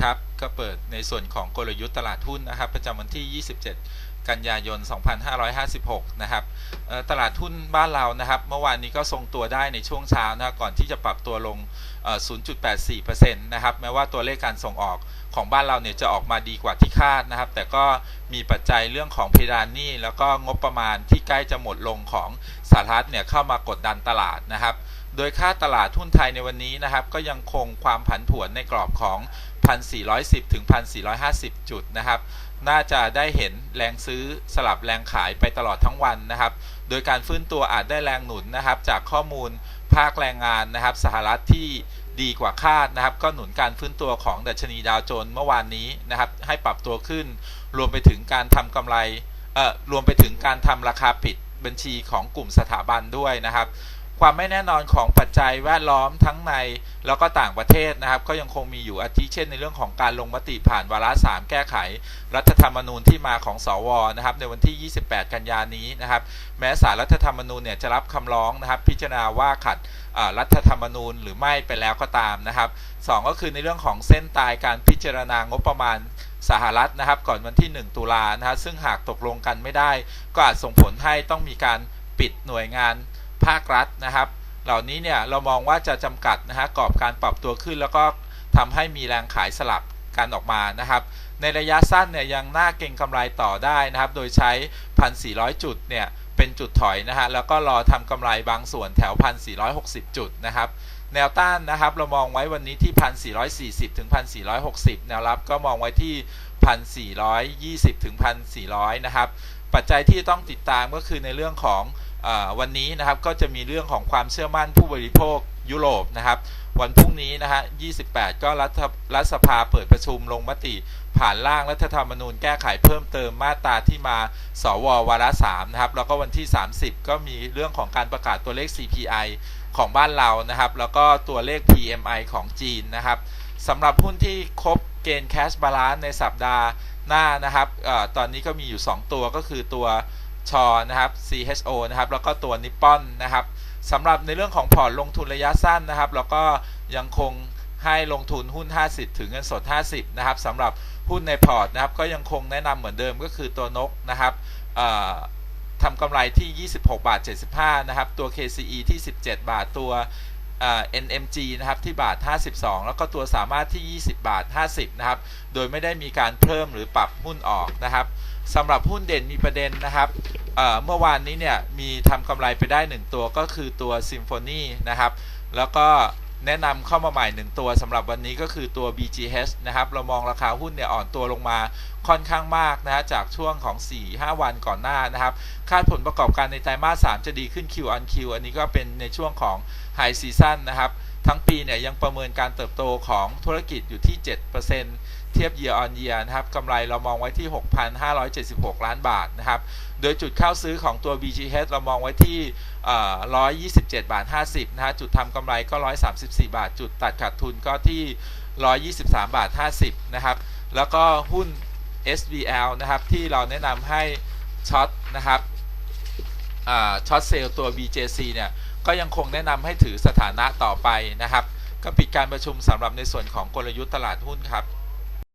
ครับ ก็เปิดในส่วนของกลยุทธ์ตลาดหุ้นนะครับ ประจำวันที่ 27 กันยายน 2556 นะครับตลาดหุ้นบ้านเรานะครับ เมื่อวานนี้ก็ทรงตัวได้ในช่วงเช้านะก่อนที่จะปรับตัวลงเอ่อ0.84%นะครับ แม้ว่าตัวเลขการส่งออกของบ้านเราเนี่ยจะออกมาดีกว่าที่คาดนะครับ แต่ก็มีปัจจัยเรื่องของเพดานหนี้แล้วก็งบประมาณที่ใกล้จะหมดลงของสหรัฐเนี่ยเข้ามากดดันตลาดนะครับ โดยค่าตลาดหุ้นไทยในวันนี้นะครับ ก็ยังคงความผันผวนในกรอบของ 1,410 ถึง 1,450 จุดนะครับ น่าจะได้เห็นแรงซื้อสลับแรงขายไปตลอดทั้งวันนะครับ โดยการฟื้นตัวอาจได้แรงหนุนนะครับ จากข้อมูลภาคแรงงานนะครับ สหรัฐที่ดีกว่าคาดนะครับ ก็หนุนการฟื้นตัวของดัชนีดาวโจนส์เมื่อวานนี้นะครับ ให้ปรับตัวขึ้น รวมไปถึงการทำกำไรเอ่อรวมไปถึงการทำราคาปิดบัญชีของกลุ่มสถาบันด้วยนะครับ ความไม่แน่นอนของปัจจัยแวดล้อมทั้งในแล้วก็ต่างประเทศนะครับ ก็ยังคงมีอยู่อาทิเช่นในเรื่องของการลงมติผ่านวาระ3แก้ไข รัฐธรรมนูญที่มาของสวนะครับ ในวันที่ 28 กันยานี้นะครับ แม้สารรัฐธรรมนูญเนี่ยจะรับคำร้องนะครับ พิจารณาว่าขัดรัฐธรรมนูญหรือไม่ไปแล้วก็ตามนะครับสองก็คือในเรื่องของเส้นตายการพิจารณางบประมาณสหรัฐนะครับ ก่อนวันที่ 1 ตุลานะครับซึ่งหากตกลงกันไม่ได้ ก็อาจส่งผลให้ต้องมีการปิดหน่วยงาน ภาครัฐนะครับ เหล่านี้เนี่ยเรามองว่าจะจำกัดนะฮะกรอบการปรับตัวขึ้น แล้วก็ทำให้มีแรงขายสลับกันออกมานะครับ ในระยะสั้นเนี่ยยังน่าเก็งกำไรต่อได้นะครับ โดยใช้ 1,400 จุดเนี่ยเป็นจุดถอยนะฮะแล้วก็รอทำกำไรบางส่วนแถว 1,460 จุดนะครับแนวต้านนะครับเรามองไว้วันนี้ที่ 1,440 ถึง 1,460 แนวรับก็มองไว้ที่ 1,420 ถึง 1,400 นะครับ ปัจจัยที่ต้องติดตามก็คือในเรื่องของอวันนี้นะครับ ก็จะมีเรื่องของความเชื่อมั่นผู้บริโภคยุโรปนะครับ วันพรุ่งนี้นะฮะ 28 ก็รัฐรัฐสภาเปิดประชุมลงมติผ่านร่างรัฐธรรมนูญแก้ไขเพิ่มเติมมาตราที่มา สววาระ3นะครับ แล้วก็วันที่ 30 ก็มีเรื่องของการประกาศตัวเลข CPI ของบ้านเรานะครับ แล้วก็ตัวเลข PMI ของจีนนะครับ สำหรับหุ้นที่ครบเกณฑ์ cash balance ในสัปดาห์หน้านะครับออตอนนี้ก็มีอยู่ 2 ตัวก็คือตัวชอนะครับ CHO นะครับแล้วก็ตัวนิปปอนนะครับสำหรับในเรื่องของพอร์ตลงทุนระยะสั้นนะครับแล้วก็ยังคงให้ลงทุนหุ้น 50 ถึงเงินสด 50 นะครับสำหรับหุ้นในพอร์ตนะครับ ก็ยังคงแนะนำเหมือนเดิมก็คือตัวนกนะครับทำกำไรที่ 26 บาท 75 นะครับ ตัว KCE ที่ 17 บาท ตัว NMG นะครับที่บาท 52 แล้วก็ตัวสามารถที่ 20 บาท 50 นะครับ โดยไม่ได้มีการเพิ่มหรือปรับหุ้นออกนะครับสำหรับหุ้นเด่นมีประเด็นนะครับเมื่อวานนี้เนี่ยมีทำกำไรไปได้ 1 ตัวก็คือตัว Symphony นะครับ แล้วก็ แนะนำเข้ามาใหม่ 1 ตัวสำหรับวันนี้ก็คือตัว BGH นะครับ เรามองราคาหุ้นเนี่ยอ่อนตัวลงมาค่อนข้างมากนะฮะจากช่วงของ 4-5 วันก่อนหน้านะครับ คาดผลประกอบการในไตรมาส 3 จะดีขึ้น Q on Q อันนี้ก็เป็นในช่วงของ High Season นะครับ ทั้งปีเนี่ยยังประเมินการเติบโตของธุรกิจอยู่ที่ 7%เทียบ year on year นะครับกำไรเรามองไว้ที่ 6,576 ล้านบาทนะครับ โดยจุดเข้าซื้อของตัว BGH เรามองไว้ที่ 127 บาท 50 นะฮะ จุดทำกำไรก็ 134 บาท จุดตัดขาดทุนก็ที่ 123 บาท 50 นะครับ แล้วก็หุ้น SBL นะครับ ที่เราแนะนำให้ช็อตนะครับช็อตเซลล์ตัว BJC เนี่ย ก็ยังคงแนะนำให้ถือสถานะต่อไปนะครับ ก็ปิดการประชุมสำหรับในส่วนของกลยุทธ์ตลาดหุ้นครับ